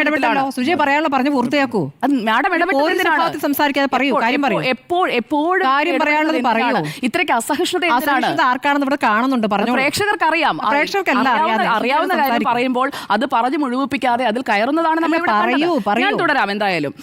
ഇടപെട്ടല്ലോ സുജയ് പറയാനുള്ള പറഞ്ഞു പൂർത്തിയാക്കൂ. മാഡം സംസാരിക്കാതെ പറയൂ, കാര്യം പറയൂ. എപ്പോൾ എപ്പോഴും കാര്യം പറയാനുള്ളത് പറയൂ. ഇത്രയ്ക്ക് അസഹിഷ്ണുത ആർക്കാണെന്ന് ഇവിടെ കാണുന്നുണ്ട് പറഞ്ഞു പ്രേക്ഷകർക്ക് അറിയാം പ്രേക്ഷകർക്കല്ല അറിയാവുന്ന- അറിയാവുന്ന കാര്യം പറയുമ്പോൾ അത് പറഞ്ഞു മുഴുവിപ്പിക്കാതെ അതിൽ കയറുന്നതാണ് നമ്മൾ പറയൂ. പറയൂ. തുടരാം എന്തായാലും.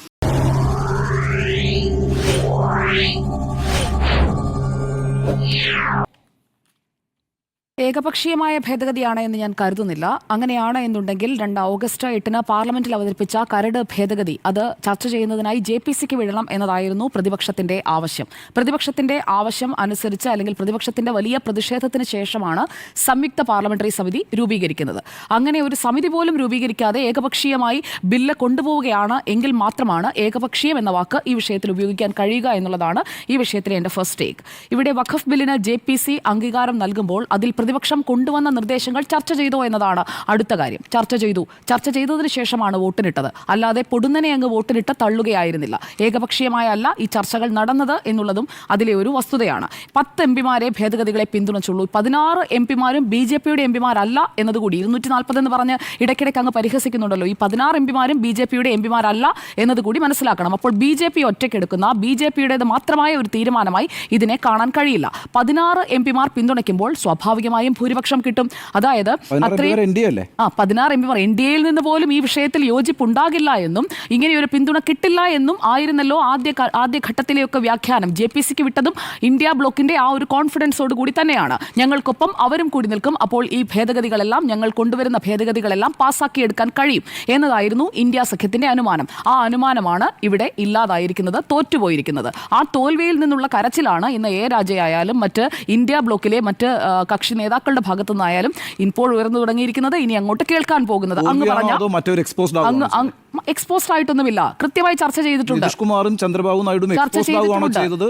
ഏകപക്ഷീയമായ ഭേദഗതിയാണ് എന്ന് ഞാൻ കരുതുന്നില്ല. അങ്ങനെയാണ് എന്നുണ്ടെങ്കിൽ രണ്ട് ഓഗസ്റ്റ് എട്ടിന് പാർലമെന്റിൽ അവതരിപ്പിച്ച കരട് ഭേദഗതി. അത് ചർച്ച ചെയ്യുന്നതിനായി ജെ പി സിക്ക് വിടണം എന്നതായിരുന്നു പ്രതിപക്ഷത്തിന്റെ ആവശ്യം. പ്രതിപക്ഷത്തിന്റെ ആവശ്യം അനുസരിച്ച് അല്ലെങ്കിൽ പ്രതിപക്ഷത്തിന്റെ വലിയ പ്രതിഷേധത്തിന് ശേഷമാണ് സംയുക്ത പാർലമെന്ററി സമിതി രൂപീകരിക്കുന്നത്. അങ്ങനെ ഒരു സമിതി പോലും രൂപീകരിക്കാതെ ഏകപക്ഷീയമായി ബില്ല് കൊണ്ടുപോവുകയാണ് എങ്കിൽ മാത്രമാണ് ഏകപക്ഷീയം എന്ന വാക്ക് ഈ വിഷയത്തിൽ ഉപയോഗിക്കാൻ കഴിയുക എന്നുള്ളതാണ് ഈ വിഷയത്തിലെ എന്റെ ഫസ്റ്റ് ടേക്ക് ഇവിടെ വഖഫ് ബില്ലിന് ജെ പി സി അംഗീകാരം നൽകുമ്പോൾ അതിൽ പ്രതിപക്ഷം കൊണ്ടുവന്ന നിർദ്ദേശങ്ങൾ ചർച്ച ചെയ്തു എന്നതാണ് അടുത്ത കാര്യം. ചർച്ച ചെയ്തു. ചർച്ച ചെയ്തതിന് ശേഷമാണ് വോട്ടിനിട്ടത്. അല്ലാതെ പൊടുന്നനെ അങ്ങ് വോട്ടിനിട്ട് തള്ളുകയായിരുന്നില്ല. ഏകപക്ഷീയമായല്ല ഈ ചർച്ചകൾ നടന്നത് എന്നുള്ളതും അതിലെ ഒരു വസ്തുതയാണ്. പത്ത് എം പിമാരെ ഭേദഗതികളെ പിന്തുണച്ചുള്ളൂ. പതിനാറ് എം പിമാരും ബി ജെ പിയുടെ എം പിമാരല്ല എന്നതുകൂടി ഇരുന്നൂറ്റി നാൽപ്പത് എന്ന് പറഞ്ഞ് ഇടയ്ക്കിടയ്ക്ക് അങ്ങ് പരിഹസിക്കുന്നുണ്ടല്ലോ. ഈ പതിനാറ് എം പിമാരും ബി ജെ പിയുടെ എം പിമാരല്ല എന്നതുകൂടി മനസ്സിലാക്കണം. അപ്പോൾ ബി ജെ പി ഒറ്റയ്ക്കെടുക്കുന്ന ബി ജെ പിയുടേത് മാത്രമായ ഒരു തീരുമാനമായി ഇതിനെ കാണാൻ കഴിയില്ല. പതിനാറ് എം പിമാർ പിന്തുണയ്ക്കുമ്പോൾ സ്വാഭാവികമായും ഭൂരിപക്ഷം കിട്ടും. അതായത് അത്രയും ആ പതിനാറ് എം പിമാർ എൻ ഡി എയിൽ നിന്ന് പോലും ഈ വിഷയത്തിൽ യോജിപ്പുണ്ടാകില്ല എന്നും ഇങ്ങനെ ഒരു പിന്തുണ കിട്ടില്ല എന്നും ആയിരുന്നല്ലോ ആദ്യ ആദ്യഘട്ടത്തിലെയൊക്കെ ആദ്യ ഘട്ടത്തിലെയൊക്കെ വ്യാഖ്യാനം. ജെ പി സിക്ക് വിട്ടതും ഇന്ത്യ ബ്ലോക്കിന്റെ ആ ഒരു കോൺഫിഡൻസോട് കൂടി തന്നെയാണ്. ഞങ്ങൾക്കൊപ്പം അവരും കൂടി നിൽക്കും. അപ്പോൾ ഈ ഭേദഗതികളെല്ലാം ഞങ്ങൾ കൊണ്ടുവരുന്ന ഭേദഗതികളെല്ലാം പാസ്സാക്കിയെടുക്കാൻ കഴിയും എന്നതായിരുന്നു ഇന്ത്യ സഖ്യത്തിന്റെ അനുമാനം. ആ അനുമാനമാണ് ഇവിടെ ഇല്ലാതായിരിക്കുന്നത് തോറ്റുപോയിരിക്കുന്നത്. ആ തോൽവിയിൽ നിന്നുള്ള കരച്ചിലാണ് ഇന്ന് എ രാജയായാലും മറ്റ് ഇന്ത്യ ബ്ലോക്കിലെ മറ്റ് കക്ഷി നേതാക്കളുടെ ഭാഗത്തു നിന്നായാലും ഇപ്പോൾ ഉയർന്നു തുടങ്ങിയിരിക്കുന്നത് ഇനി അങ്ങോട്ട് കേൾക്കാൻ പോകുന്നത്. അങ്ങ് പറഞ്ഞു മറ്റൊരു എക്സ്പോസ്ഡ് അങ്ങ് എക്സ്പോസ്ഡ് ആയിട്ടൊന്നുമില്ല. കൃത്യമായി ചർച്ച ചെയ്തിട്ടുണ്ട്. കുമാറും ചന്ദ്രബാബു നായിഡും ചർച്ച ചെയ്തിട്ടുണ്ട്.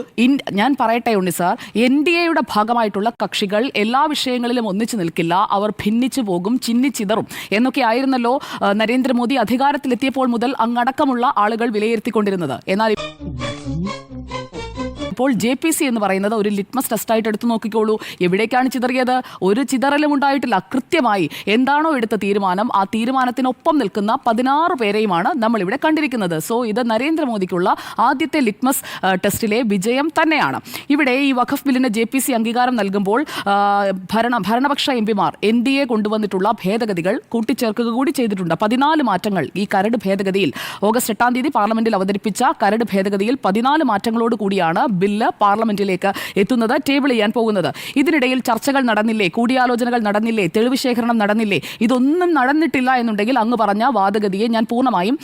ഞാൻ പറയട്ടെ ഉണ്ണി സാർ എൻ ഡി എയുടെ ഭാഗമായിട്ടുള്ള കക്ഷികൾ എല്ലാ വിഷയങ്ങളിലും ഒന്നിച്ചു നിൽക്കില്ല. അവർ ഭിന്നിച്ചു പോകും ചിന്നിച്ചിതറും എന്നൊക്കെ ആയിരുന്നല്ലോ നരേന്ദ്രമോദി അധികാരത്തിലെത്തിയപ്പോൾ മുതൽ അങ്ങടക്കമുള്ള ആളുകൾ വിലയിരുത്തിക്കൊണ്ടിരുന്നത്. എന്നാൽ ഇപ്പോൾ ജെ പി സി എന്ന് പറയുന്നത് ഒരു ലിറ്റ്മസ് ടെസ്റ്റായിട്ട് എടുത്തു നോക്കിക്കോളൂ. എവിടേക്കാണ് ചിതറിയത്? ഒരു ചിതറലും ഉണ്ടായിട്ടില്ല. കൃത്യമായി എന്താണോ എടുത്ത തീരുമാനം ആ തീരുമാനത്തിനൊപ്പം നിൽക്കുന്ന പതിനാറ് പേരെയുമാണ് നമ്മൾ ഇവിടെ കണ്ടിരിക്കുന്നത്. സോ ഇത് നരേന്ദ്രമോദിക്കുള്ള ആദ്യത്തെ ലിറ്റ്മസ് ടെസ്റ്റിലെ വിജയം തന്നെയാണ്. ഇവിടെ ഈ വഖഫ് ബില്ലിന് ജെ പി സി അംഗീകാരം നൽകുമ്പോൾ ഭരണ ഭരണപക്ഷ എം പിമാർ എൻ ഡി എ കൊണ്ടുവന്നിട്ടുള്ള ഭേദഗതികൾ കൂട്ടിച്ചേർക്കുക കൂടി ചെയ്തിട്ടുണ്ട്. പതിനാല് മാറ്റങ്ങൾ ഈ കരട് ഭേദഗതിയിൽ. ഓഗസ്റ്റ് എട്ടാം തീയതി പാർലമെന്റിൽ അവതരിപ്പിച്ച കരട് ഭേദഗതിയിൽ പതിനാല് മാറ്റങ്ങളോട് കൂടിയാണ് ബില്ല് പാർലമെന്റിലേക്ക് എത്തുന്നത് ടേബിൾ ചെയ്യാൻ പോകുന്നത്. ഇതിനിടയിൽ ചർച്ചകൾ നടന്നില്ലേ? കൂടിയാലോചനകൾ നടന്നില്ലേ? തെളിവ് ശേഖരണം നടന്നില്ലേ? ഇതൊന്നും നടന്നിട്ടില്ല എന്നുണ്ടെങ്കിൽ അങ്ങ് പറഞ്ഞ വാദഗതിയെ ഞാൻ പൂർണമായും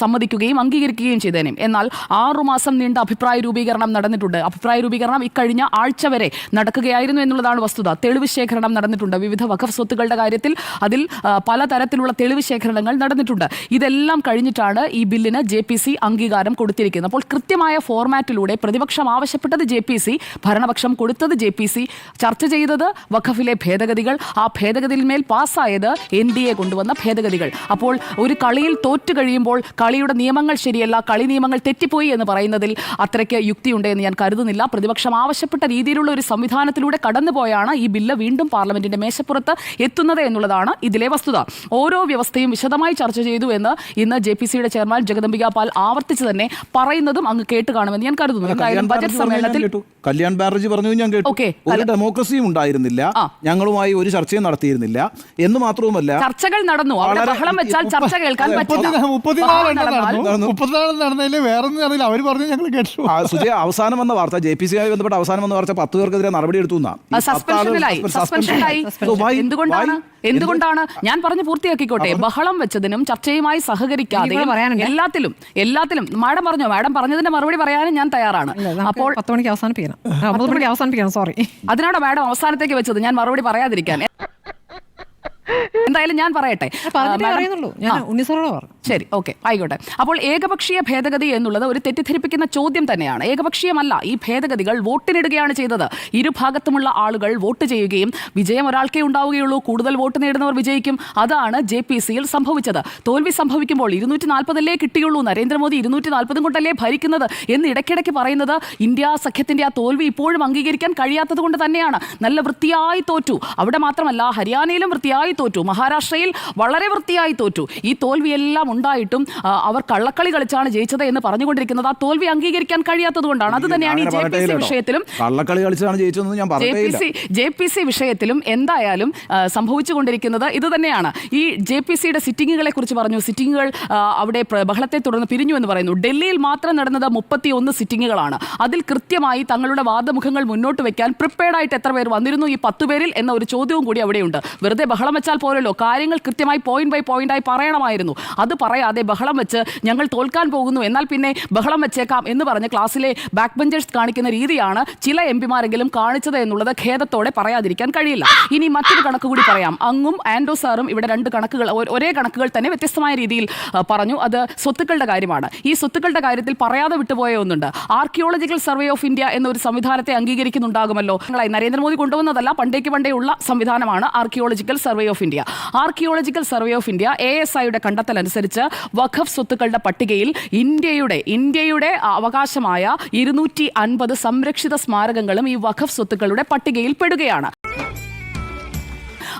സമ്മതിക്കുകയും അംഗീകരിക്കുകയും ചെയ്തേനെ. എന്നാൽ ആറുമാസം നീണ്ട അഭിപ്രായ രൂപീകരണം നടന്നിട്ടുണ്ട്. അഭിപ്രായ രൂപീകരണം ഇക്കഴിഞ്ഞ ആഴ്ച വരെ നടക്കുകയായിരുന്നു എന്നുള്ളതാണ് വസ്തുത. തെളിവ് ശേഖരണം നടന്നിട്ടുണ്ട്. വിവിധ വഖഫ് സ്വത്തുക്കളുടെ കാര്യത്തിൽ അതിൽ പലതരത്തിലുള്ള തെളിവ് ശേഖരണങ്ങൾ നടന്നിട്ടുണ്ട്. ഇതെല്ലാം കഴിഞ്ഞിട്ടാണ് ഈ ബില്ലിന് ജെ അംഗീകാരം കൊടുത്തിരിക്കുന്നത്. അപ്പോൾ കൃത്യമായ ഫോർമാറ്റിലൂടെ പ്രതിപക്ഷം ആവശ്യപ്പെട്ടത് ജെ പി സി ഭരണപക്ഷം കൊടുത്തത് ജെ പി സി ചർച്ച ചെയ്തത് വഖഫിലെ ഭേദഗതികൾ ആ ഭേദഗതിയിന്മേൽ പാസ്സായത് എൻ ഡി എ കൊണ്ടുവന്ന ഭേദഗതികൾ. അപ്പോൾ ഒരു കളിയിൽ തോറ്റു കഴിയുമ്പോൾ കളിയുടെ നിയമങ്ങൾ ശരിയല്ല കളി നിയമങ്ങൾ തെറ്റിപ്പോയി എന്ന് പറയുന്നതിൽ അത്രയ്ക്ക് യുക്തിയുണ്ട് എന്ന് ഞാൻ കരുതുന്നില്ല. പ്രതിപക്ഷം ആവശ്യപ്പെട്ട രീതിയിലുള്ള ഒരു സംവിധാനത്തിലൂടെ കടന്നുപോയാണ് ഈ ബില്ല് വീണ്ടും പാർലമെന്റിന്റെ മേശപ്പുറത്ത് എത്തുന്നത് എന്നുള്ളതാണ് ഇതിലെ വസ്തുത. ഓരോ വ്യവസ്ഥയും വിശദമായി ചർച്ച ചെയ്തു എന്ന് ഇന്ന് ജെ പി സിയുടെ ചെയർമാൻ ജഗദംബിക പാൽ ആവർത്തിച്ച് തന്നെ പറയുന്നതും അങ്ങ് കേട്ട് കാണുമെന്ന് ഞാൻ കരുതുന്നു. ബജറ്റ് സമ്മേളനത്തിൽ കല്യാൺ ബാനർജി പറഞ്ഞു ഞാൻ കേട്ടു. ഒരു ഡെമോക്രസിയും ഉണ്ടായിരുന്നില്ല. ഞങ്ങളുമായി ഒരു ചർച്ചയും നടത്തിയിരുന്നില്ല. എന്ന് മാത്രവുമല്ല ചർച്ചകൾ നടന്നു. അവിടെ ബഹളം വെച്ചാൽ ചർച്ച കേൾക്കാൻ പറ്റില്ല. നടന്നതിൽ വേറെ നടന്നില്ല അവർ പറഞ്ഞു ഞങ്ങൾ കേട്ടു. സുജയ അവസാനം വന്ന വാർത്ത ജെ പി സിയുമായി ബന്ധപ്പെട്ട അവസാനം വന്ന വാർത്ത പത്ത് പേർക്കെതിരെ നടപടി എടുത്തു എന്തുകൊണ്ടാണ്? എന്തുകൊണ്ടാണ്? ഞാൻ പറഞ്ഞു പൂർത്തിയാക്കിക്കോട്ടെ. ബഹളം വെച്ചതിനും ചർച്ചയുമായി സഹകരിക്കാതെ എല്ലാത്തിലും എല്ലാത്തിലും മാഡം പറഞ്ഞോ? മാഡം പറഞ്ഞതിന്റെ മറുപടി പറയാനും ഞാൻ തയ്യാറാണ്. അപ്പോൾ പത്ത് മണിക്ക് അവസാനിപ്പിക്കണം. ഒമ്പത് മണിക്ക് അവസാനിപ്പിക്കണം സോറി അതിനാണ് മാഡം അവസാനത്തേക്ക് വെച്ചത്? ഞാൻ മറുപടി പറയാതിരിക്കാൻ. എന്തായാലും ഞാൻ പറയട്ടെ. പറഞ്ഞിട്ടേ ഞാൻ ഉണ്ണിസാറോട് പറഞ്ഞു ശരി ഓക്കെ ആയിക്കോട്ടെ. അപ്പോൾ ഏകപക്ഷീയ ഭേദഗതി എന്നുള്ളത് ഒരു തെറ്റിദ്ധരിപ്പിക്കുന്ന ചോദ്യം തന്നെയാണ്. ഏകപക്ഷീയമല്ല ഈ ഭേദഗതികൾ വോട്ടിനിടുകയാണ് ചെയ്തത്. ഇരുഭാഗത്തുമുള്ള ആളുകൾ വോട്ട് ചെയ്യുകയും വിജയം ഒരാൾക്കേ ഉണ്ടാവുകയുള്ളൂ കൂടുതൽ വോട്ട് നേടുന്നവർ വിജയിക്കും. അതാണ് ജെ പി സിയിൽ സംഭവിച്ചത്. തോൽവി സംഭവിക്കുമ്പോൾ ഇരുന്നൂറ്റി നാൽപ്പതല്ലേ കിട്ടിയുള്ളൂ നരേന്ദ്രമോദി ഇരുന്നൂറ്റി നാൽപ്പതും കൊണ്ടല്ലേ ഭരിക്കുന്നത്? എന്ന് ഇടയ്ക്കിടയ്ക്ക് പറയുന്നത് ഇന്ത്യ സഖ്യത്തിന്റെ ആ തോൽവി ഇപ്പോഴും അംഗീകരിക്കാൻ കഴിയാത്തത് കൊണ്ട് തന്നെയാണ്. നല്ല വൃത്തിയായി തോറ്റു. അവിടെ മാത്രമല്ല ഹരിയാനയിലും വൃത്തിയായി തോറ്റു. മഹാരാഷ്ട്രയിൽ വളരെ വൃത്തിയായി തോറ്റു. ഈ തോൽവിയെല്ലാം ഉണ്ടായിട്ടും അവർ കള്ളക്കളി കളിച്ചാണ് ജയിച്ചത് എന്ന് പറഞ്ഞുകൊണ്ടിരിക്കുന്നത്. ആ തോൽവി അംഗീകരിക്കാൻ കഴിയാത്തത് കൊണ്ടാണ്. അത് തന്നെയാണ് ഈ ജെ പി സി വിഷയത്തിലും കള്ളക്കളി കളിച്ചാണ് ജയിച്ചതെന്ന് ഞാൻ J P C J P C വിഷയത്തിലും എന്തായാലും സംഭവിച്ചുകൊണ്ടിരിക്കുന്നത് ഇത് തന്നെയാണ് ഈ ജെ പി സിയുടെ സിറ്റിങ്ങുകളെ കുറിച്ച് പറഞ്ഞു. സിറ്റിങ്ങുകൾ അവിടെ ബഹളത്തെ തുടർന്ന് പിരിഞ്ഞു എന്ന് പറയുന്നു. ഡൽഹിയിൽ മാത്രം നടന്നത് മുപ്പത്തി ഒന്ന് സിറ്റിങ്ങുകളാണ് അതിൽ കൃത്യമായി തങ്ങളുടെ വാദമുഖങ്ങൾ മുന്നോട്ട് വെക്കാൻ പ്രിപ്പയർഡ് ആയിട്ട് എത്ര പേർ വന്നിരുന്നു? ഈ പത്ത് പേരിൽ എന്ന ഒരു ചോദ്യവും കൂടി അവിടെയുണ്ട്. വെറുതെ ബഹളം വെച്ചാൽ പോരല്ലോ. കാര്യങ്ങൾ കൃത്യമായി പോയിന്റ് ബൈ പോയിന്റ് ആയി പറയണമായിരുന്നു. അത് പറയാതെ ബഹളം വെച്ച് ഞങ്ങൾ തോൽക്കാൻ പോകുന്നു. എന്നാൽ പിന്നെ ബഹളം വെച്ചേക്കാം എന്ന് പറഞ്ഞ് ക്ലാസ്സിലെ ബാക്ക് ബെഞ്ചേഴ്സ് കാണിക്കുന്ന രീതിയാണ് ചില എം പിമാരെങ്കിലും കാണിച്ചത് എന്നുള്ളത് ഖേദത്തോടെ പറയാതിരിക്കാൻ കഴിയില്ല. ഇനി മറ്റൊരു കണക്ക് കൂടി പറയാം. അങ്ങും ആൻഡോ സാറും ഇവിടെ രണ്ട് കണക്കുകൾ ഒരേ കണക്കുകൾ തന്നെ വ്യത്യസ്തമായ രീതിയിൽ പറഞ്ഞു. അത് സ്വത്തുക്കളുടെ കാര്യമാണ്. ഈ സ്വത്തുക്കളുടെ കാര്യത്തിൽ പറയാതെ വിട്ടുപോയ ഒന്നുണ്ട്. ആർക്കിയോളജിക്കൽ സർവേ ഓഫ് ഇന്ത്യ എന്നൊരു സംവിധാനത്തെ അംഗീകരിക്കുന്നുണ്ടാകുമല്ലോ. നരേന്ദ്രമോദി കൊണ്ടുവന്നതല്ല പണ്ടേക്ക് പണ്ടേ ഉള്ള സംവിധാനമാണ് archaeological survey of India archaeological survey of India A S ഐയുടെ കണ്ടെത്തൽ അനുസരിച്ച് വഖഫ് സ്വത്തുക്കളുടെ പട്ടികയിൽ ഇന്ത്യയുടെ ഇന്ത്യയുടെ അവകാശമായ ഇരുന്നൂറ്റി അൻപത് സംരക്ഷിത സ്മാരകങ്ങളും ഈ വഖഫ് സ്വത്തുക്കളുടെ പട്ടികയിൽ പെടുകയാണ്.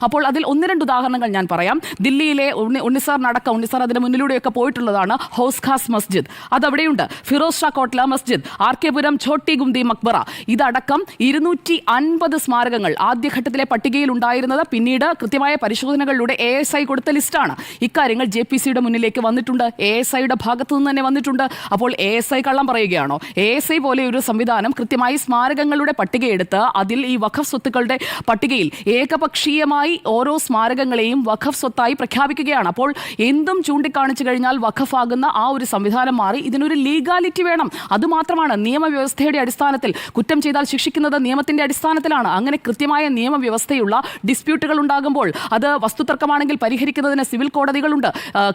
അപ്പോൾ അതിൽ ഒന്ന് രണ്ട് ഉദാഹരണങ്ങൾ ഞാൻ പറയാം. ദില്ലിയിലെ ഉണ്ണി ഉണ്ണിസാർ അടക്കം ഉണ്ണിസാർ അതിന് മുന്നിലൂടെയൊക്കെ പോയിട്ടുള്ളതാണ് ഹൗസ് ഖാസ് മസ്ജിദ്. അതവിടെയുണ്ട്. ഫിറോസ് ഷാ കോട്ട്ല മസ്ജിദ് ആർ കെ പുരം ഛോട്ടി ഗുന്തി മക്ബറ. ഇതടക്കം ഇരുന്നൂറ്റി അൻപത് സ്മാരകങ്ങൾ ആദ്യഘട്ടത്തിലെ പട്ടികയിൽ ഉണ്ടായിരുന്നത് പിന്നീട് കൃത്യമായ പരിശോധനകളിലൂടെ എ എസ് ഐ കൊടുത്ത ലിസ്റ്റാണ്. ഇക്കാര്യങ്ങൾ ജെ പി സിയുടെ മുന്നിലേക്ക് വന്നിട്ടുണ്ട്. എ എസ് ഐയുടെ ഭാഗത്തു നിന്ന് തന്നെ വന്നിട്ടുണ്ട്. അപ്പോൾ എ എസ് ഐ കള്ളം പറയുകയാണോ? എ എസ് ഐ പോലെ ഒരു സംവിധാനം കൃത്യമായി സ്മാരകങ്ങളുടെ പട്ടികയെടുത്ത് അതിൽ ഈ വഖഫ് സ്വത്തുക്കളുടെ പട്ടികയിൽ ഏകപക്ഷീയമായി ഓരോ സ്മാരകങ്ങളെയും വഖഫ് സ്വത്തായി പ്രഖ്യാപിക്കുകയാണ്. അപ്പോൾ എന്തും ചൂണ്ടിക്കാണിച്ചു കഴിഞ്ഞാൽ വഖഫാകുന്ന ആ ഒരു സംവിധാനം മാറി ഇതിനൊരു ലീഗാലിറ്റി വേണം. അതുമാത്രമാണ് നിയമവ്യവസ്ഥയുടെ അടിസ്ഥാനത്തിൽ. കുറ്റം ചെയ്താൽ ശിക്ഷിക്കുന്നത് നിയമത്തിന്റെ അടിസ്ഥാനത്തിലാണ്. അങ്ങനെ കൃത്യമായ നിയമവ്യവസ്ഥയുള്ള ഡിസ്പ്യൂട്ടുകൾ ഉണ്ടാകുമ്പോൾ അത് വസ്തുതർക്കമാണെങ്കിൽ പരിഹരിക്കുന്നതിന് സിവിൽ കോടതികളുണ്ട്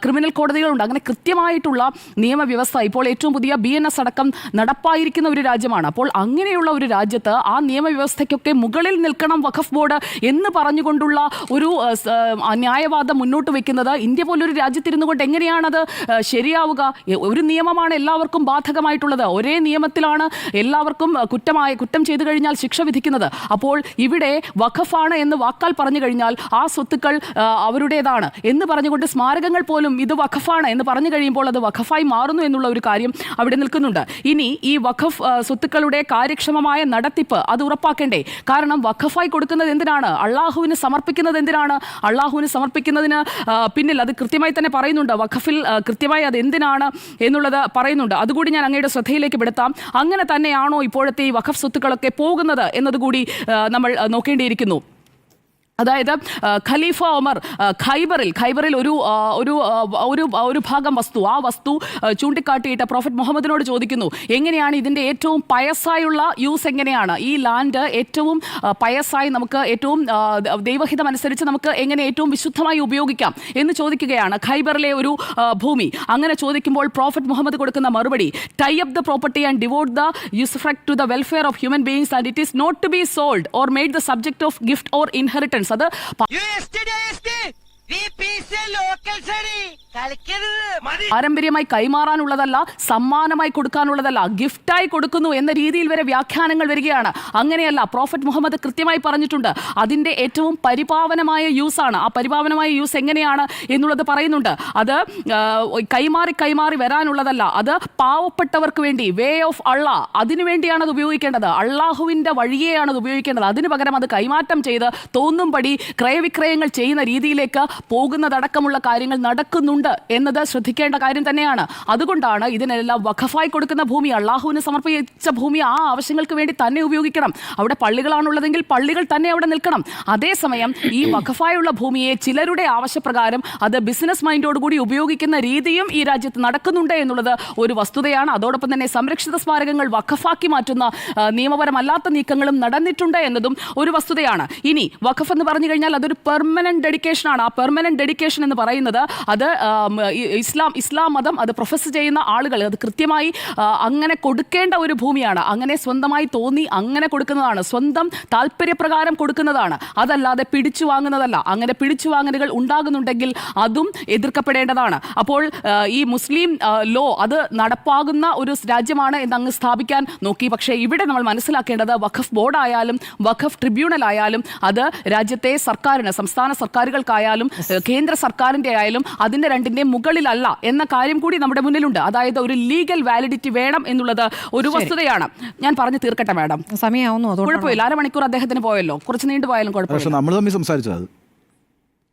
ക്രിമിനൽ കോടതികളുണ്ട്. അങ്ങനെ കൃത്യമായിട്ടുള്ള നിയമവ്യവസ്ഥ ഇപ്പോൾ ഏറ്റവും പുതിയ ബി എൻ എസ് അടക്കം നടപ്പായിരിക്കുന്ന ഒരു രാജ്യമാണ്. അപ്പോൾ അങ്ങനെയുള്ള ഒരു രാജ്യത്ത് ആ നിയമവ്യവസ്ഥയ്ക്കൊക്കെ മുകളിൽ നിൽക്കണം വഖഫ് ബോർഡ് എന്ന് പറഞ്ഞുകൊണ്ടുള്ള ഒരു ന്യായവാദം മുന്നോട്ട് വെക്കുന്നത് ഇന്ത്യ പോലൊരു രാജ്യത്തിരുന്നു കൊണ്ട് എങ്ങനെയാണത് ശരിയാവുക? ഒരു നിയമമാണ് എല്ലാവർക്കും ബാധകമായിട്ടുള്ളത്. ഒരേ നിയമത്തിലാണ് എല്ലാവർക്കും കുറ്റമായി കുറ്റം ചെയ്തു കഴിഞ്ഞാൽ ശിക്ഷ വിധിക്കുന്നത്. അപ്പോൾ ഇവിടെ വഖഫാണ് എന്ന് വാക്കാൽ പറഞ്ഞു കഴിഞ്ഞാൽ ആ സ്വത്തുക്കൾ അവരുടേതാണ്. എന്ന് പറഞ്ഞുകൊണ്ട് സ്മാരകങ്ങൾ പോലും ഇത് വഖഫാണ് എന്ന് പറഞ്ഞു കഴിയുമ്പോൾ അത് വഖഫായി മാറുന്നു എന്നുള്ള ഒരു കാര്യം അവിടെ നിൽക്കുന്നുണ്ട്. ഇനി ഈ വഖഫ് സ്വത്തുക്കളുടെ കാര്യക്ഷമമായ നടത്തിപ്പ് അത് ഉറപ്പാക്കേണ്ടേ? കാരണം വഖഫായി കൊടുക്കുന്നത് എന്തിനാണ്? അള്ളാഹുവിന് സമർപ്പിക്കുന്നത് എന്തിനാണ്? അള്ളാഹുവിന് സമർപ്പിക്കുന്നതിന് പിന്നിൽ അത് കൃത്യമായി തന്നെ പറയുന്നുണ്ട്. വഖഫിൽ കൃത്യമായി അത് എന്തിനാണ് എന്നുള്ളത് പറയുന്നുണ്ട്. അതുകൂടി ഞാൻ അങ്ങയുടെ ശ്രദ്ധയിലേക്ക് പെടുത്താം. അങ്ങനെ തന്നെയാണോ ഇപ്പോഴത്തെ ഈ വഖഫ് സ്വത്തുക്കളൊക്കെ പോകുന്നത് എന്നതുകൂടി നമ്മൾ നോക്കേണ്ടിയിരിക്കുന്നു. അതായത് ഖലീഫ ഒമർ ഖൈബറിൽ ഖൈബറിൽ ഒരു ഒരു ഒരു ഒരു ഭാഗം വസ്തു ആ വസ്തു ചൂണ്ടിക്കാട്ടിയിട്ട് പ്രോഫിറ്റ് മുഹമ്മദിനോട് ചോദിക്കുന്നു എങ്ങനെയാണ് ഇതിന്റെ ഏറ്റവും പയസ്സായുള്ള യൂസ് എങ്ങനെയാണ്? ഈ ലാൻഡ് ഏറ്റവും പയസായി നമുക്ക് ഏറ്റവും ദൈവഹിതം അനുസരിച്ച് നമുക്ക് എങ്ങനെ ഏറ്റവും വിശുദ്ധമായി ഉപയോഗിക്കാം? എന്ന് ചോദിക്കുകയാണ് ഖൈബറിലെ ഒരു ഭൂമി. അങ്ങനെ ചോദിക്കുമ്പോൾ പ്രോഫിറ്റ് മുഹമ്മദ് കൊടുക്കുന്ന മറുപടി tie up the property and devote the usufruct to the welfare of human beings and it is not to be sold or made the subject of gift or inheritance അത് പ- കളിക്കരുത് പാരമ്പര്യമായി കൈമാറാനുള്ളതല്ല സമ്മാനമായി കൊടുക്കാനുള്ളതല്ല ഗിഫ്റ്റായി കൊടുക്കുന്നു എന്ന രീതിയിൽ വരെ വ്യാഖ്യാനങ്ങൾ വരികയാണ്. അങ്ങനെയല്ല പ്രോഫറ്റ് മുഹമ്മദ് കൃത്യമായി പറഞ്ഞിട്ടുണ്ട് അതിന്റെ ഏറ്റവും പരിപാവനമായ യൂസാണ് ആ പരിപാവനമായ യൂസ് എങ്ങനെയാണ് എന്നുള്ളത് പറയുന്നുണ്ട്. അത് കൈമാറി കൈമാറി വരാനുള്ളതല്ല അത് പാവപ്പെട്ടവർക്ക് വേണ്ടി വേ ഓഫ് അള്ള അതിനുവേണ്ടിയാണ് അത് ഉപയോഗിക്കേണ്ടത്. അള്ളാഹുവിന്റെ വഴിയെയാണ് അത് ഉപയോഗിക്കേണ്ടത്. അതിനു പകരം അത് കൈമാറ്റം ചെയ്ത് തോന്നുംപടി ക്രയവിക്രയങ്ങൾ ചെയ്യുന്ന രീതിയിലേക്ക് പോകുന്നതടക്കമുള്ള കാര്യങ്ങൾ നടക്കുന്നുണ്ട് എന്നത് ശ്രദ്ധിക്കേണ്ട കാര്യം തന്നെയാണ്. അതുകൊണ്ടാണ് ഇതിനെല്ലാം വഖഫായി കൊടുക്കുന്ന ഭൂമി അള്ളാഹുവിന് സമർപ്പിച്ച ഭൂമി ആ ആവശ്യങ്ങൾക്ക് വേണ്ടി തന്നെ ഉപയോഗിക്കണം. അവിടെ പള്ളികളാണുള്ളതെങ്കിൽ പള്ളികൾ തന്നെ അവിടെ നിൽക്കണം. അതേസമയം ഈ വഖഫായുള്ള ഭൂമിയെ ചിലരുടെ ആവശ്യപ്രകാരം അത് ബിസിനസ് മൈൻഡോടുകൂടി ഉപയോഗിക്കുന്ന രീതിയും ഈ രാജ്യത്ത് നടക്കുന്നുണ്ട് എന്നുള്ളത് ഒരു വസ്തുതയാണ്. അതോടൊപ്പം തന്നെ സംരക്ഷിത സ്മാരകങ്ങൾ വഖഫാക്കി മാറ്റുന്ന നിയമപരമല്ലാത്ത നീക്കങ്ങളും നടന്നിട്ടുണ്ട് എന്നതും ഒരു വസ്തുതയാണ്. ഇനി വഖഫ് എന്ന് പറഞ്ഞു കഴിഞ്ഞാൽ അതൊരു പെർമനന്റ് ഡെഡിക്കേഷൻ ആണ്. ആ ഡെഡിക്കേഷൻ എന്ന് പറയുന്നത് അത് ഇസ്ലാം ഇസ്ലാം മതം അത് പ്രൊഫസ് ചെയ്യുന്ന ആളുകൾ അത് കൃത്യമായി അങ്ങനെ കൊടുക്കേണ്ട ഒരു ഭൂമിയാണ്. അങ്ങനെ സ്വന്തമായി തോന്നി അങ്ങനെ കൊടുക്കുന്നതാണ്. സ്വന്തം താല്പര്യപ്രകാരം കൊടുക്കുന്നതാണ്. അതല്ലാതെ പിടിച്ചു വാങ്ങുന്നതല്ല. അങ്ങനെ പിടിച്ചു വാങ്ങലുകൾ ഉണ്ടാകുന്നുണ്ടെങ്കിൽ അതും എതിർക്കപ്പെടേണ്ടതാണ്. അപ്പോൾ ഈ മുസ്ലിം ലോ അത് നടപ്പാകുന്ന ഒരു രാജ്യമാണ് എന്ന് അങ്ങ് സ്ഥാപിക്കാൻ നോക്കി. പക്ഷേ ഇവിടെ നമ്മൾ മനസ്സിലാക്കേണ്ടത് വഖഫ് ബോർഡായാലും വഖഫ് ട്രിബ്യൂണൽ ആയാലും അത് രാജ്യത്തെ സർക്കാരിന് സംസ്ഥാന സർക്കാരുകൾക്കായാലും കേന്ദ്ര സർക്കാരിന്റെ ആയാലും അതിന്റെ രണ്ടിന്റെ മുകളിലല്ല എന്ന കാര്യം കൂടി നമ്മുടെ മുന്നിലുണ്ട്. അതായത് ഒരു ലീഗൽ വാലിഡിറ്റി വേണം എന്നുള്ളത് ഒരു വസ്തുതയാണ്. ഞാൻ പറഞ്ഞു തീർക്കട്ടെ മാഡം. സമയമാവുന്നു കുഴപ്പമില്ല. അരമണിക്കൂർ അദ്ദേഹത്തിന് പോയല്ലോ. കുറച്ച് നീണ്ടു പോയാലും കുഴപ്പമില്ല. നമ്മൾ തമ്മിൽ സംസാരിച്ചത് അത്.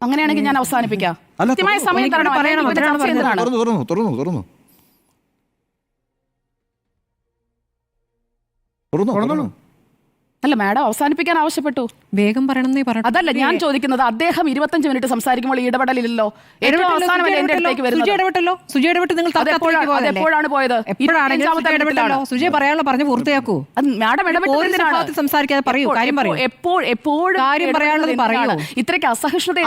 അങ്ങനെയാണെങ്കിൽ ഞാൻ അവസാനിപ്പിക്കാം. കൃത്യമായ സമയം തരണം. തുറന്നു തുറന്നു തുറന്നു. അല്ല മാഡം അവസാനിപ്പിക്കാൻ ആവശ്യപ്പെട്ടു. വേഗം പറയണം പറഞ്ഞു അതല്ല ഞാൻ ചോദിക്കുന്നത് അദ്ദേഹം ഇരുപത്തഞ്ച് മിനിറ്റ് സംസാരിക്കുമ്പോൾ ഇടപെടലില്ലല്ലോ. ഏറ്റവും അവസാനമല്ലേ എന്റെ അടുത്തേക്ക് സുജി വരുന്നത്. ഇടപെട്ടല്ലോ സുജി ഇടപെട്ട് നിങ്ങൾ എപ്പോഴാണ്- പോയത്? ഇടപെട്ടല്ലോ സുജി പറയാനുള്ള പറഞ്ഞു പൂർത്തിയാക്കൂ. മാഡം സംസാരിക്കാതെ പറയൂ, കാര്യം പറയൂ. എപ്പോൾ എപ്പോഴും കാര്യം പറയാനുള്ളത് പറയൂ. ഇത്രയ്ക്ക് അസഹിഷ്ണുത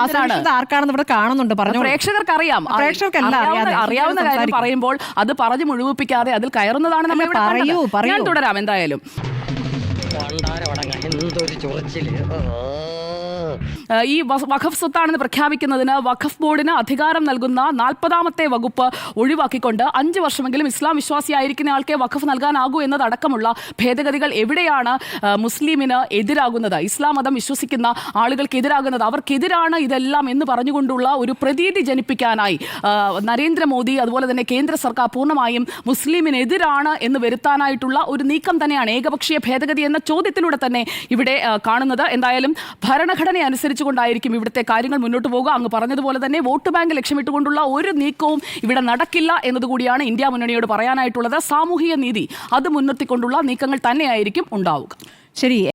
ആർക്കാണെന്ന് ഇവിടെ കാണുന്നുണ്ട് പറഞ്ഞു പ്രേക്ഷകർക്ക് അറിയാം പ്രേക്ഷകർക്കല്ല അറിയാവുന്ന. കാര്യം പറയുമ്പോൾ അത് പറഞ്ഞു മുഴുവിപ്പിക്കാതെ അതിൽ കയറുന്നതാണ് നമ്മൾ പറയൂ, പറയാൻ പറയൂ. ഞാൻ തുടരാം എന്തായാലും. പണ്ടാരവടങ്ങ എന്തൊരു ചൊറിച്ചിൽ ഈ വഖഫ് സ്വത്താണെന്ന് പ്രഖ്യാപിക്കുന്നതിന് വഖഫ് ബോർഡിന് അധികാരം നൽകുന്ന നാൽപ്പതാമത്തെ വകുപ്പ് ഒഴിവാക്കിക്കൊണ്ട് അഞ്ച് വർഷമെങ്കിലും ഇസ്ലാം വിശ്വാസിയായിരിക്കുന്ന ആൾക്കെ വഖഫ് നൽകാനാകൂ എന്നതടക്കമുള്ള ഭേദഗതികൾ എവിടെയാണ് മുസ്ലിമിന് എതിരാകുന്നത്? ഇസ്ലാം മതം വിശ്വസിക്കുന്ന ആളുകൾക്ക് എതിരാകുന്നത് അവർക്കെതിരാണ് ഇതെല്ലാം എന്ന് പറഞ്ഞുകൊണ്ടുള്ള ഒരു പ്രതീതി ജനിപ്പിക്കാനായി നരേന്ദ്രമോദി അതുപോലെ തന്നെ കേന്ദ്ര സർക്കാർ പൂർണമായും മുസ്ലിമിനെതിരാണ് എന്ന് വരുത്താനായിട്ടുള്ള ഒരു നീക്കം തന്നെയാണ് ഏകപക്ഷീയ ഭേദഗതി എന്ന ചോദ്യത്തിലൂടെ തന്നെ ഇവിടെ കാണുന്നത്. എന്തായാലും ഭരണഘടന അനുസരിച്ചുകൊണ്ടായിരിക്കും ഇവിടുത്തെ കാര്യങ്ങൾ മുന്നോട്ട് പോകുക. അങ്ങ് പറഞ്ഞതുപോലെ തന്നെ വോട്ട് ബാങ്ക് ലക്ഷ്യമിട്ടുകൊണ്ടുള്ള ഒരു നീക്കവും ഇവിടെ നടക്കില്ല എന്നതുകൂടിയാണ് ഇന്ത്യ മുന്നണിയോട് പറയാനായിട്ടുള്ളത്. സാമൂഹിക നീതി അത് മുൻനിർത്തിക്കൊണ്ടുള്ള നീക്കങ്ങൾ തന്നെയായിരിക്കും ഉണ്ടാവുക. ശരി.